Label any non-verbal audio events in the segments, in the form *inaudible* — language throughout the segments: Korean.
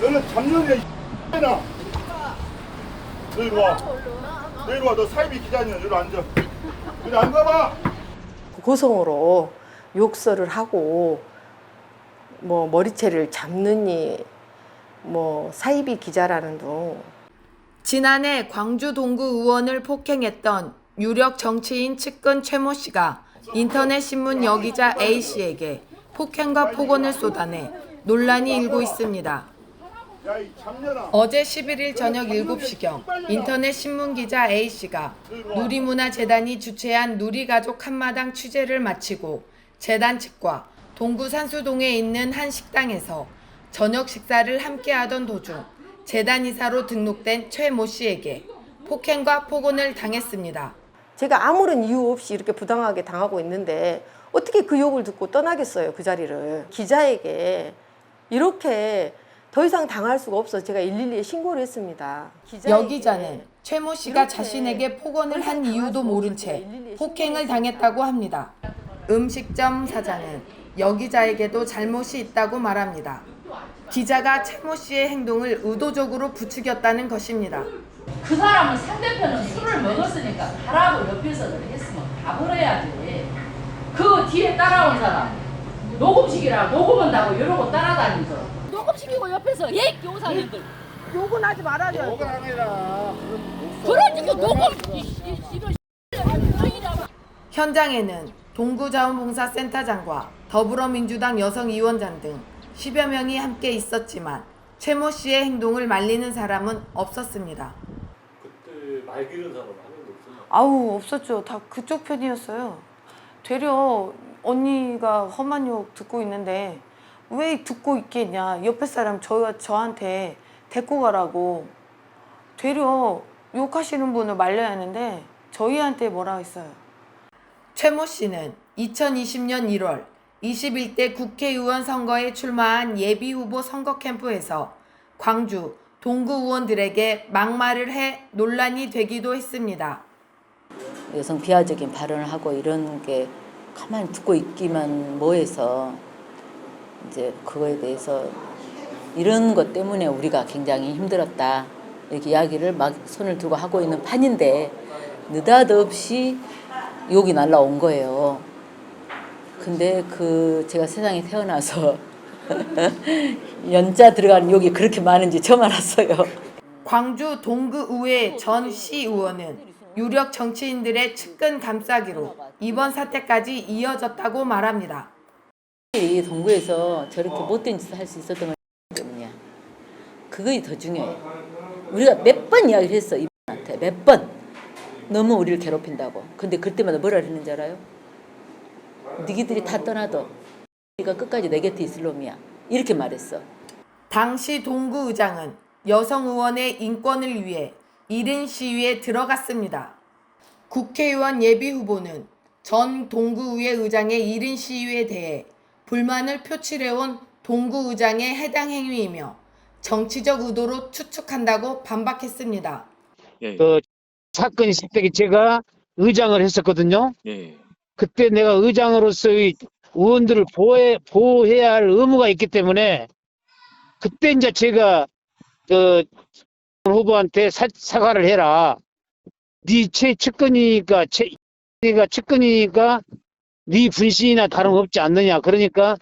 너는 작년에 나. 너 이리 와. 너 이리 와. 너 사이비 기자냐? 이리 앉아. 이리 앉아봐. 고성으로 욕설을 하고 뭐 머리채를 잡느니 뭐 사이비 기자라는 둥 지난해 광주 동구 의원을 폭행했던 유력 정치인 측근 최모 씨가 인터넷 신문 여기자 A 씨에게 폭행과 폭언을 쏟아내 논란이 일고 있습니다. 어제 11일 저녁 7시경 인터넷 신문 기자 A 씨가 누리문화재단이 주최한 누리가족 한마당 취재를 마치고 재단 측과 동구 산수동에 있는 한 식당에서 저녁 식사를 함께 하던 도중 재단 이사로 등록된 최 모 씨에게 폭행과 폭언을 당했습니다. 제가 아무런 이유 없이 이렇게 부당하게 당하고 있는데 어떻게 그 욕을 듣고 떠나겠어요 그 자리를 기자에게 이렇게 더 이상 당할 수가 없어 제가 112에 신고를 했습니다 기자에게 여 기자는 최모 씨가 자신에게 폭언을 한 이유도 수 모른. 채 폭행을 신고를 당했다고 합니다. 음식점 사장은 여 기자에게도 잘못이 있다고 말합니다. 기자가 최모 씨의 행동을 의도적으로 부추겼다는 것입니다. 그 사람은 상대편은 술을 먹었으니까 가라고 옆에서 했으면 가버려야지. 그 뒤에 따라온 사람 녹음식이라 녹음한다고 이러고 따라다니면 서 녹음시키고 옆에서 예 교사님들 욕은 하지 말아요 뭐가 아니라. 녹음 이- 이- 이거 *laughs* 현장에는 동구자원봉사센터장과 더불어민주당 여성위원장 등 10여 명이 함께 있었지만 최모 씨의 행동을 말리는 사람은 없었습니다. 그때 말 기른 사람 한 명도 없었나? 아우 없었죠. 다 그쪽 편이었어요. 되려 언니가 험한 욕 듣고 있는데 왜 듣고 있겠냐. 옆에 사람 저 저한테 데리고 가라고. 되려 욕하시는 분을 말려야 하는데 저희한테 뭐라 했어요. 최모 씨는 2020년 1월 21대 국회의원 선거에 출마한 예비 후보 선거 캠프에서 광주 동구 의원들에게 막말을 해 논란이 되기도 했습니다. 여성 비하적인 발언을 하고 이런 게 가만히 듣고 있기만 뭐해서 이제 그거에 대해서 이런 것 때문에 우리가 굉장히 힘들었다 이렇게 이야기를 막 손을 들고 하고 있는 판인데 느닷없이 욕이 날라온 거예요. 근데 그 제가 세상에 태어나서 *laughs* 연자 들어가는 욕이 그렇게 많은지 처음 알았어요. 광주 동구의회 전 시의원은 유력 정치인들의 측근 감싸기로 이번 사태까지 이어졌다고 말합니다. 이 동구에서 저렇게 못된 짓을 할 수 있었던 건 때문이야. 그게 더 중요해. 우리가 몇 번 이야기를 했어 이분한테 몇 번. 너무 우리를 괴롭힌다고. 근데 그때마다 뭐라 했는지 알아요? 니기들이 다 떠나도 네가 끝까지 내 곁에 있을 놈이야. 이렇게 말했어. 당시 동구 의장은 여성 의원의 인권을 위해 이른 시위에 들어갔습니다. 국회의원 예비 후보는 전 동구의회 의장의 이른 시위에 대해 불만을 표출해온 동구 의장의 해당 행위이며 정치적 의도로 추측한다고 반박했습니다. 예. 그 사건이 있을 때 제가 의장을 했었거든요. 예. 그때 내가 의장으로서의 의원들을 보호해, 보호해야 할 의무가 있기 때문에 그때 이제 제가 그 후보한테 사, 사과를 해라. 네 최측근이니까 최, 네가 측근이니까 네 분신이나 다름없지 않느냐. 그러니까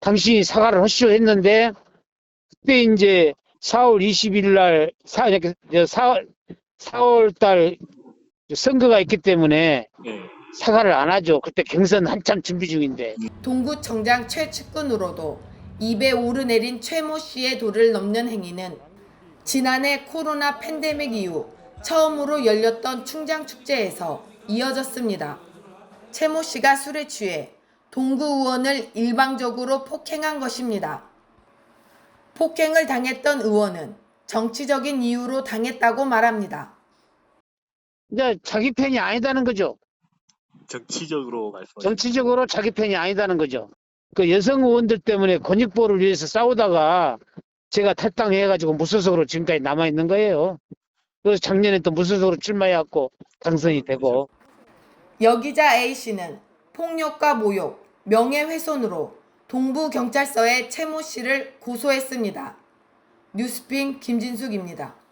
당신이 사과를 하시오 했는데 그때 이제 4월 20일 날 4, 4월 4월 달 선거가 있기 때문에 예. 사과를 안 하죠. 그때 경선 한참 준비 중인데. 동구청장 최측근으로도 입에 오르내린 최모 씨의 도를 넘는 행위는 지난해 코로나 팬데믹 이후 처음으로 열렸던 충장축제에서 이어졌습니다. 최모 씨가 술에 취해 동구 의원을 일방적으로 폭행한 것입니다. 폭행을 당했던 의원은 정치적인 이유로 당했다고 말합니다. 이제 자기 편이 아니다는 거죠. 정치적으로 말씀하신 정치적으로 자기 편이 아니다는 거죠. 그 여성 의원들 때문에 권익보호를 위해서 싸우다가 제가 탈당해가지고 무소속으로 지금까지 남아 있는 거예요. 그래서 작년에 또 무소속으로 출마해갖고 당선이 되고. 여기자 A씨는 폭력과 모욕, 명예훼손으로 동부경찰서에 최모 씨를 고소했습니다. 뉴스핑 김진숙입니다.